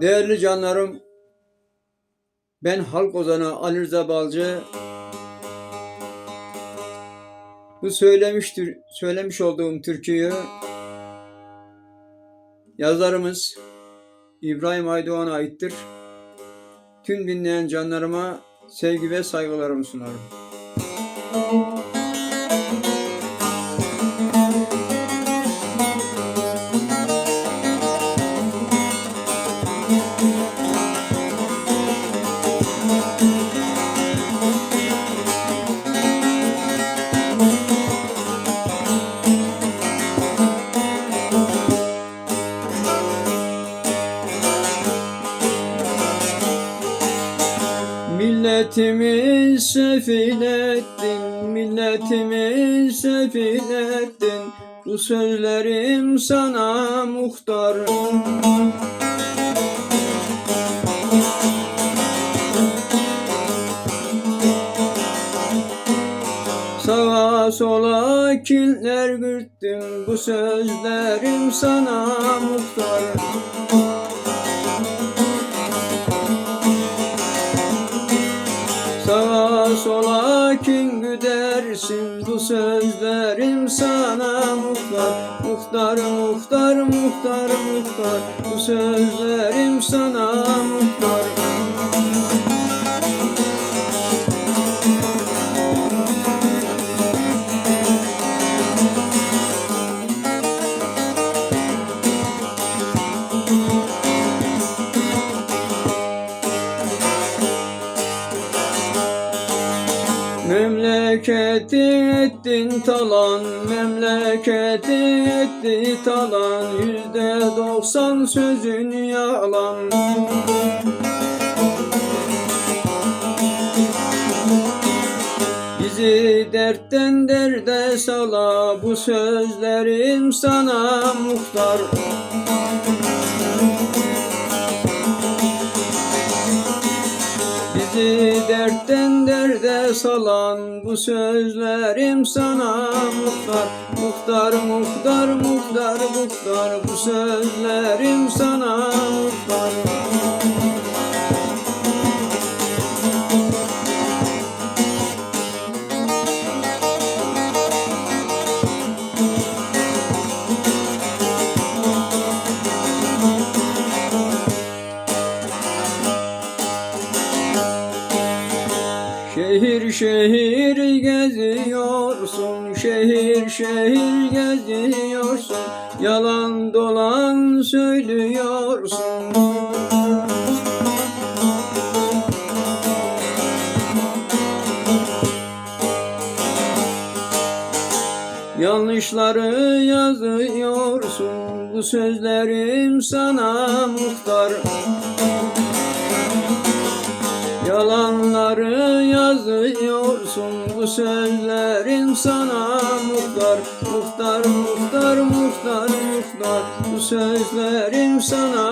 Değerli canlarım, ben halk ozanı Ali Rıza Balcı. Bu söylemiştir, söylemiş olduğum türküyü yazarımız İbrahim Aydoğan'a aittir. Tüm dinleyen canlarıma sevgi ve saygılarımı sunarım. Milletimi sefil ettin, milletimi sefil ettin. Bu sözlerim sana muhtar. Sağa sola killer gürttün, bu sözlerim sana muhtar. Sola kin güdersin bu sözlerim sana muhtar. Muhtar muhtar muhtar muhtar. Bu sözlerim sana muhtar Memleketi ettin talan, memleketi etti talan. Yüzde doksan sözün yalan. Bizi dertten derde sala Bu sözlerim sana muhtar. Bizi dertten salan bu sözlerim sana. Muhtar Muhtar muhtar muhtar muhtar bu sözlerim sana. Muhtar geziyorsun, şehir şehir geziyorsun, yalan dolan söylüyorsun. Yanlışları yazıyorsun, bu sözlerim sana muhtar. Yalanları yazıyorsun bu sözlerin sana muhtar Muhtar muhtar muhtar muhtar. Bu sözlerim sana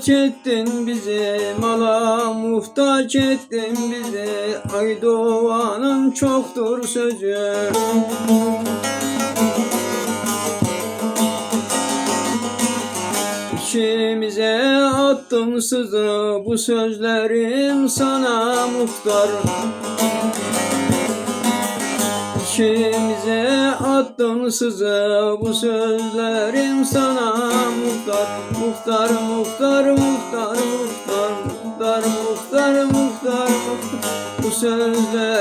muhtaç ettin bizi, mala muhtaç ettin bizi Aydoğan'ın çoktur sözü. İçimize attım sızı bu sözlerim sana muhtar. İçimize attım sızı bu sözlerim sana muhtar Muhtar muhtar muhtar muhtar muhtar muhtar muhtar. Bu sözlerim sana